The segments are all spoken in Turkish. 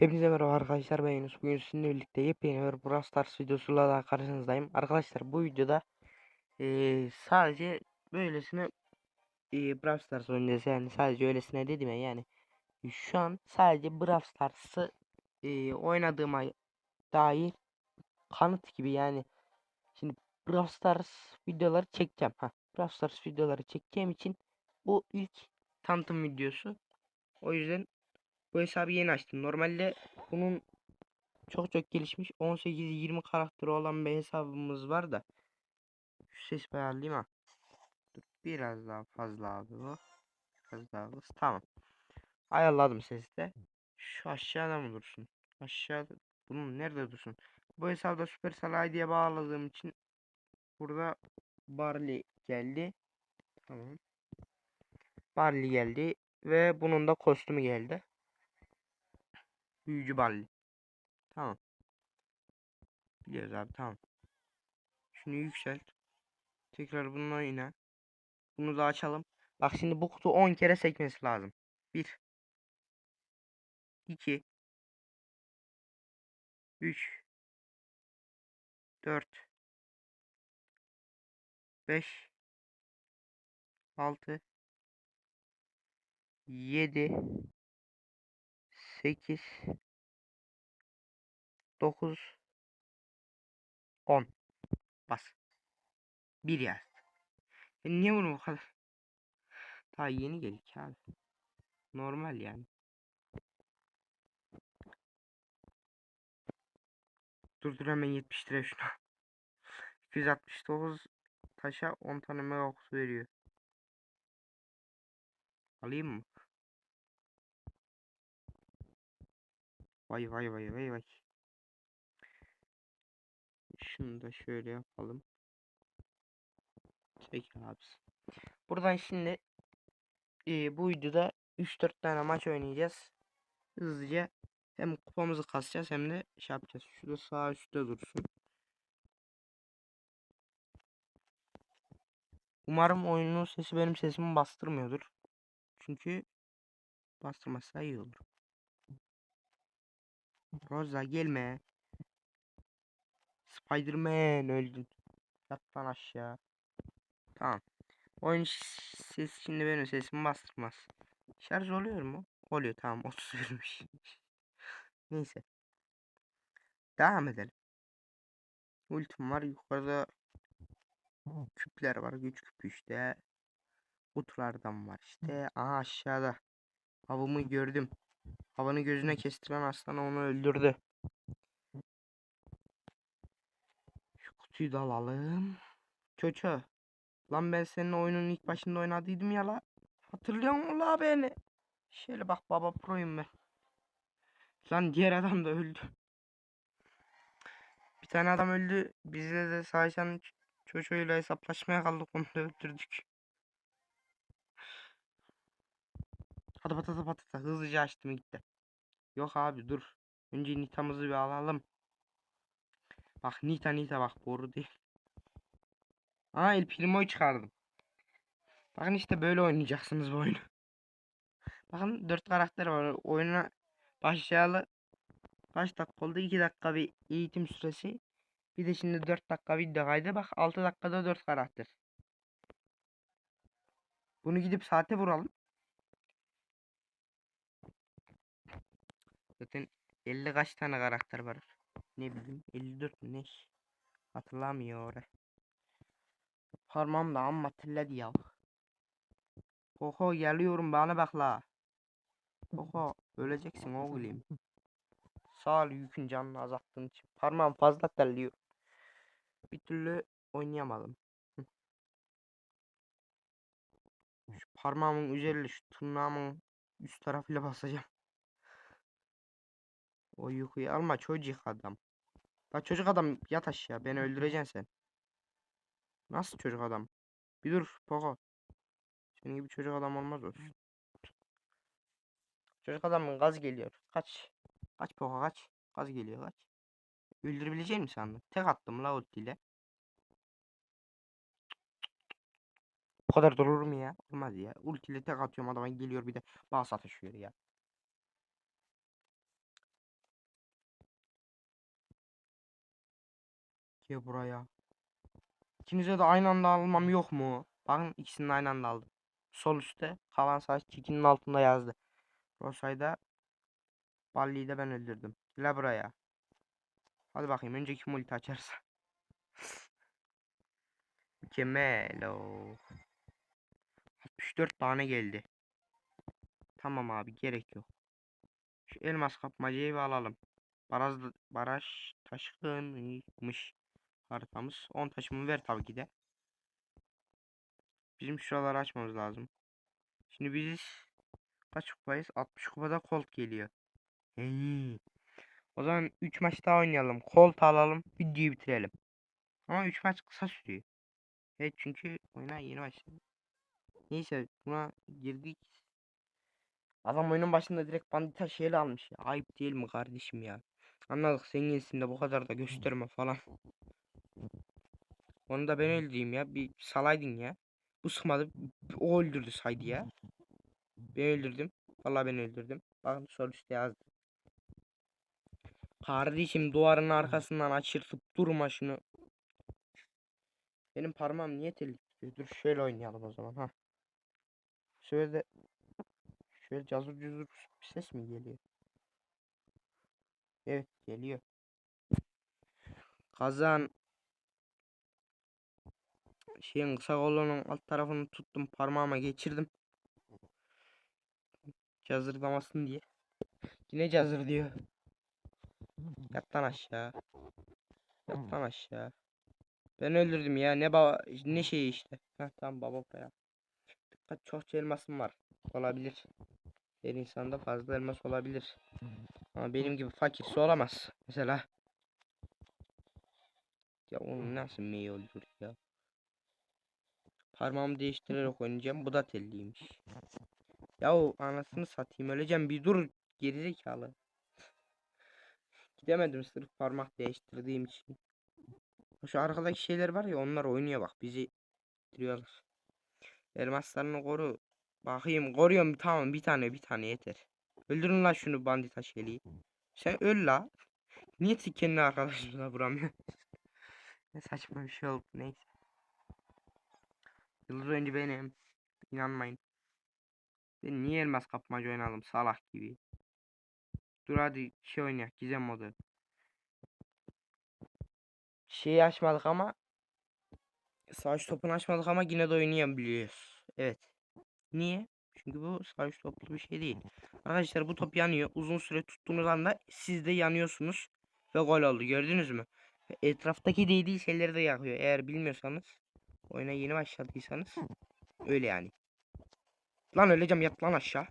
Hepinize merhaba arkadaşlar ben Yunus. Bugün sizinle birlikte yepyeni bir Brawl Stars videosuyla daha karşınızdayım. Arkadaşlar bu videoda eee, sadece böylesine eee Brawl Stars oynayacağız yani sadece öylesine dedim ya yani. Şu an sadece Brawl Stars'ı eee, oynadığıma dair kanıt gibi yani. Şimdi Brawl Stars videoları çekeceğim. Ha, Brawl Stars videoları çekeceğim için bu ilk tanıtım videosu. O yüzden bu hesabı yeni açtım. Normalde bunun çok çok gelişmiş 18-20 karakteri olan bir hesabımız var da. Şu ses ayarlayayım ha. Dur, biraz daha fazla abi bu. Biraz daha az. Tamam. Ayarladım sesi de. Şu aşağıda mı dursun? Aşağıda. Bunun nerede dursun? Bu hesabda Supercell ID'ye bağladığım için burada Barley geldi. Tamam. Barley geldi ve bunun da kostümü geldi. Büyücü Barley. Tamam. Biliyoruz abi tamam. Şunu yükselt. Tekrar bununla oyna. Bunu da açalım. Bak şimdi bu kutu 10 kere sekmesi lazım. 1 2 3 4 5 6 7 8 9 10 Bas. 1 yaz. E niye bunu bu kadar? Daha yeni geldik abi. Normal yani. Dur dur hemen 70 lira şuna. 269 taşa 10 tane mega kutu veriyor. Alayım mı? Vay vay vay vay vay. Şunu da şöyle yapalım. Çek abisi. Buradan şimdi e, bu videoda 3-4 tane maç oynayacağız. Hızlıca hem kupamızı kasacağız hem de şey yapacağız. Şurada sağ üstte dursun. Umarım oyunun sesi benim sesimi bastırmıyordur. Çünkü bastırmazsa iyi olur. Rosa gelme. Spiderman öldün. Yat lan aşağı. Tamam. Oyun ses şimdi benim sesimi bastırmaz. Şarj oluyor mu? Oluyor tamam 30 vermiş. Neyse. Devam edelim. Ultim var yukarıda küpler var güç küpü işte. Kutulardan var işte. Aha aşağıda. Avımı gördüm. Havanı gözüne kestiren aslan onu öldürdü. Şu kutuyu da alalım. Çoço. Lan ben senin oyunun ilk başında oynadıydım ya la. Hatırlıyor musun la beni? Şöyle bak baba proyum ben. Lan diğer adam da öldü. Bir tane adam öldü. Bizle de savaşan çocuğuyla hesaplaşmaya kaldık onu da öldürdük. Hadi patata patata hızlıca açtım gitti. Yok abi dur. Önce Nita'mızı bir alalım. Bak Nita Nita bak boru değil. Aa El Primo'yu çıkardım. Bakın işte böyle oynayacaksınız bu oyunu. Bakın 4 karakter var. Oyuna başlayalı kaç dakika oldu? 2 dakika bir eğitim süresi. Bir de şimdi 4 dakika video kaydı. Bak 6 dakikada 4 karakter. Bunu gidip saate vuralım. Zaten 50 kaç tane karakter var. Ne bileyim 54 mü ne? Hatırlamıyor. Parmağım da amma telledi ya. Koko geliyorum bana bak la. Koko öleceksin oğlum. Sağ ol yükün canını azalttığın için. Parmağım fazla terliyor. Bir türlü oynayamadım. Şu parmağımın üzerinde şu tırnağımın üst tarafıyla basacağım. O yükü alma çocuk adam. La çocuk adam yat aşağı beni öldüreceksin sen. Nasıl çocuk adam? Bir dur Poco. Senin gibi çocuk adam olmaz olsun. Çocuk adamın gaz geliyor. Kaç. Kaç Poco kaç. Gaz geliyor kaç. Öldürebilecek misin sandın? Tek attım la ultiyle. Bu kadar durur mu ya? Olmaz ya. Ultiyle tek atıyorum adama geliyor bir de bana satışıyor ya. Gel buraya. İkinize de aynı anda almam yok mu? Bakın ikisini de aynı anda aldım. Sol üstte kalan saç çikinin altında yazdı. Rosay'da Balli'yi de ben öldürdüm. Gel buraya. Hadi bakayım önce kim ulti açarsa. Mükemmel o. 64 tane geldi. Tamam abi gerek yok. Şu elmas kapmacayı alalım. Baraj, baraj taşkınmış haritamız. 10 taşımı ver tabii ki de. Bizim şuraları açmamız lazım. Şimdi biz kaç kupayız? 60 kupada Colt geliyor. Hey. O zaman 3 maç daha oynayalım. Colt alalım. Videoyu bitirelim. Ama 3 maç kısa sürüyor. Evet çünkü oyuna yeni başladı. Neyse buna girdik. Adam oyunun başında direkt bandita şeyle almış. Ayıp değil mi kardeşim ya? Anladık zenginsin de bu kadar da gösterme falan. Onu da ben öldüreyim ya. Bir salaydın ya. Bu sıkmadı. O öldürdü saydı ya. Ben öldürdüm. Vallahi ben öldürdüm. Bakın sol üstte yazdı. Kardeşim duvarın arkasından açırtıp durma şunu. Benim parmağım niye tutuyor? Dur şöyle oynayalım o zaman ha. Şöyle de şöyle cazur cuzur bir ses mi geliyor? Evet geliyor. Kazan şeyin kısa kolunun alt tarafını tuttum parmağıma geçirdim. Cazırdamasın diye. Yine cazır diyor. Yat lan aşağı. Yat lan aşağı. Ben öldürdüm ya ne baba ne şey işte. Heh, tamam baba ya. Dikkat çok elmasım var. Olabilir. Her insanda fazla elmas olabilir. Ama benim gibi fakirsi olamaz. Mesela. Ya onun nasıl mey olur ya. Parmağımı değiştirerek oynayacağım. Bu da telliymiş. Ya o anasını satayım öleceğim bir dur gerizekalı. Gidemedim sırf parmak değiştirdiğim için. Şu arkadaki şeyler var ya onlar oynuyor bak bizi bitiriyorlar. Elmaslarını koru. Bakayım koruyorum tamam bir tane bir tane yeter. Öldürün la şunu bandita şeyliği. Sen öl la. Niye kendini arkadaşımıza vuramıyor? ne saçma bir şey oldu neyse. Yıldız oyuncu benim. İnanmayın. Ben niye elmas kapmaca oynalım salak gibi. Dur hadi şey oynayak gizem modu. Şeyi açmadık ama savaş topunu açmadık ama yine de oynayabiliyoruz. Evet. Niye? Çünkü bu savaş toplu bir şey değil. Arkadaşlar bu top yanıyor. Uzun süre tuttuğunuz anda siz de yanıyorsunuz. Ve gol oldu. Gördünüz mü? Etraftaki değdiği şeyleri de yakıyor. Eğer bilmiyorsanız oyuna yeni başladıysanız öyle yani. Lan öleceğim yat lan aşağı.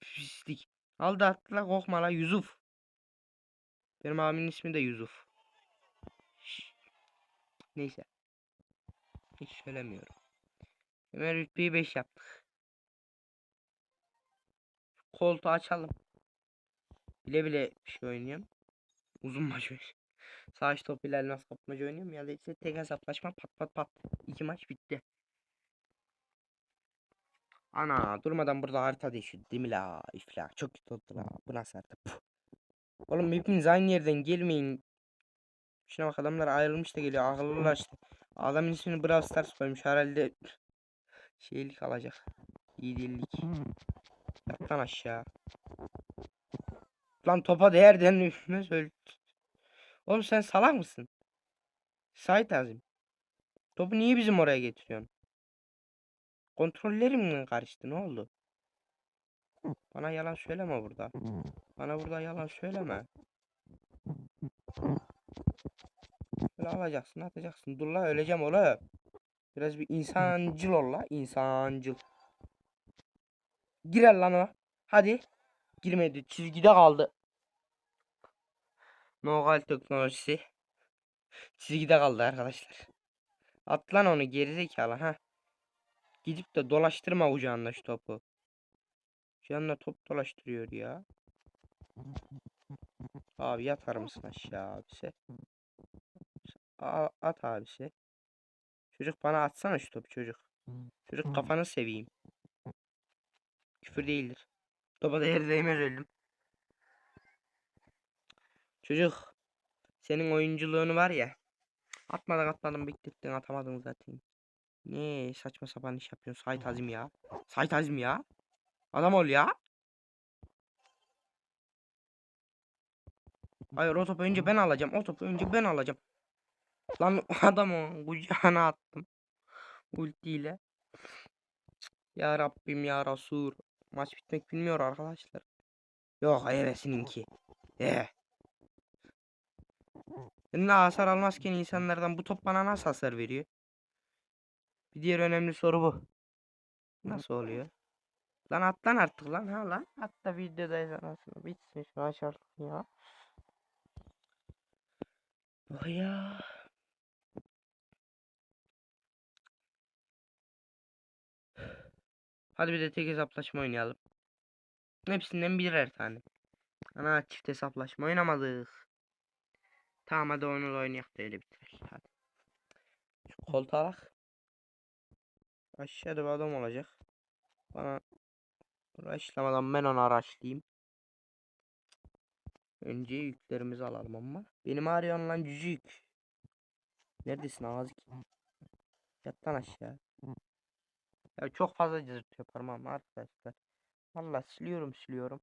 Pislik. Al da atla korkma la Yusuf. Benim abimin ismi de Yusuf. Neyse. Hiç söylemiyorum. Hemen rütbeyi 5 yaptık. Koltuğu açalım. Bile bile bir şey oynuyorum. Uzun maç oynuyorum. Sağ topuyla elmas kapmaca oynuyorum ya da ise tek hesaplaşma pat pat pat. İki maç bitti. Ana durmadan burada harita değişiyor değil mi la? İfla çok kötü oldu la. Bu nasıl harita? Puh. Oğlum hepiniz aynı yerden gelmeyin. Şuna bak adamlar ayrılmış da geliyor. Akıllılar işte. Adamın ismini Brawl Stars koymuş herhalde. Şeylik alacak. İyi değillik. Yat lan aşağı. Lan topa değerden üfmez öl. Oğlum sen salak mısın? Sait Azim. Topu niye bizim oraya getiriyorsun? Kontrollerim mi karıştı ne oldu? Bana yalan söyleme burada. Bana burada yalan söyleme. Böyle alacaksın atacaksın. Dur la öleceğim oğlum. Biraz bir insancıl ol la. insancıl. Girer lan o. Hadi. Girmedi. Çizgide kaldı. Nogal teknolojisi. Çizgide kaldı arkadaşlar. At lan onu gerizekalı ha. Gidip de dolaştırma kucağında şu topu. Canına top dolaştırıyor ya. Abi yatar mısın aşağı abisi? At abisi. Çocuk bana atsana şu topu çocuk. Çocuk kafanı seveyim. Küfür değildir. Topa değer değmez öldüm. Çocuk. Senin oyunculuğunu var ya. Atmadan atmadan beklettin atamadın zaten. Ne saçma sapan iş yapıyorsun Sait Azim ya. Sait Azim ya. Adam ol ya. Hayır o topu önce ben alacağım. O topu önce ben alacağım. Lan adam o kucağına attım. Ultiyle. Ya Rabbim ya Resul. Maç bitmek bilmiyor arkadaşlar. Yok evesininki. Eh. Ne hasar almazken insanlardan bu top bana nasıl hasar veriyor? Bir diğer önemli soru bu. Nasıl oluyor? Lan at lan artık lan ha lan. Hatta videodayız anasını. Bitsin şu aç artık ya. Oh ya. Hadi bir de tek hesaplaşma oynayalım. Hepsinden birer tane. Ana çift hesaplaşma oynamadık. Tamam hadi onu oynayak da öyle bitirelim. Hadi. Şu koltuğa bak. Aşağıda bir adam olacak. Bana araçlamadan ben onu araçlayayım. Önce yüklerimizi alalım ama. Benim ağrıyor lan cücük. Neredesin ağzı ki? Yat lan aşağı. Ya çok fazla cızırtıyor parmağım arkadaşlar. Valla siliyorum siliyorum.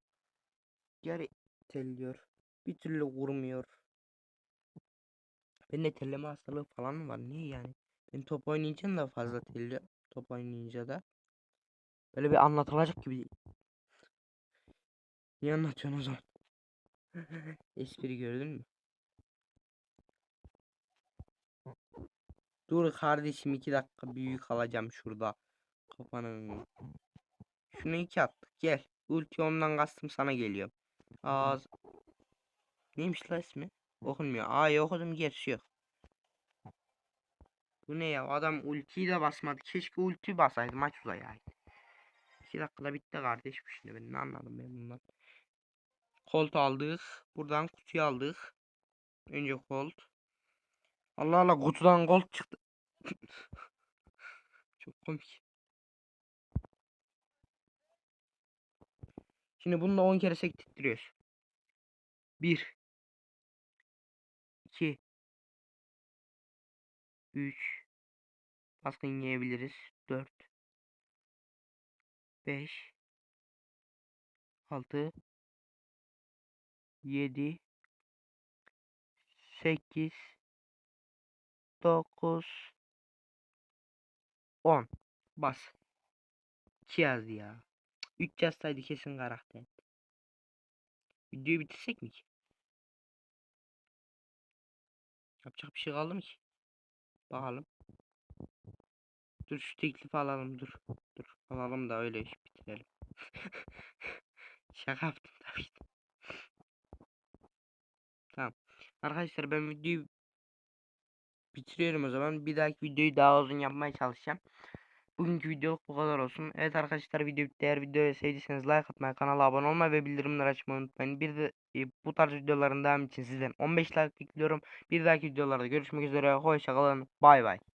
Geri telliyor. Bir türlü vurmuyor. Bende telleme hastalığı falan var? Niye yani? Ben top oynayınca da fazla telliyor. Top oynayınca da. Böyle bir anlatılacak gibi. Niye anlatıyorsun o zaman? Espri gördün mü? Dur kardeşim iki dakika büyük alacağım şurada. Kafanın. Şunu iki attık gel. Ulti ondan kastım sana geliyor. Ağız. Neymiş la ismi? Okunmuyor. Aa okudum gerisi yok. Bu ne ya? Adam ultiyi de basmadı. Keşke ulti basaydı maç uzayaydı. 2 dakikada bitti kardeş bu şimdi ben ne anladım ben bundan. Colt aldık. Buradan kutuyu aldık. Önce Colt. Allah Allah kutudan Colt çıktı. Çok komik. Şimdi bunu da 10 kere sektirtiyoruz. 1 3 Baskın yiyebiliriz. 4 5 6 7 8 9 10 Bas. 2 yazdı ya. 3 yazsaydı kesin karakter. Videoyu bitirsek mi ki? Yapacak bir şey kaldı mı ki? Bakalım. Dur şu teklifi alalım dur. Dur alalım da öyle iş bitirelim. Şaka yaptım tabii. ki. Tamam. Arkadaşlar ben videoyu bitiriyorum o zaman. Bir dahaki videoyu daha uzun yapmaya çalışacağım. Bugünkü videoluk bu kadar olsun. Evet arkadaşlar video bitti. Eğer videoyu sevdiyseniz like atmayı, kanala abone olmayı ve bildirimleri açmayı unutmayın. Bir de e, bu tarz videoların devamı için sizden 15 like bekliyorum. Bir dahaki videolarda görüşmek üzere. Hoşçakalın. Bay bay.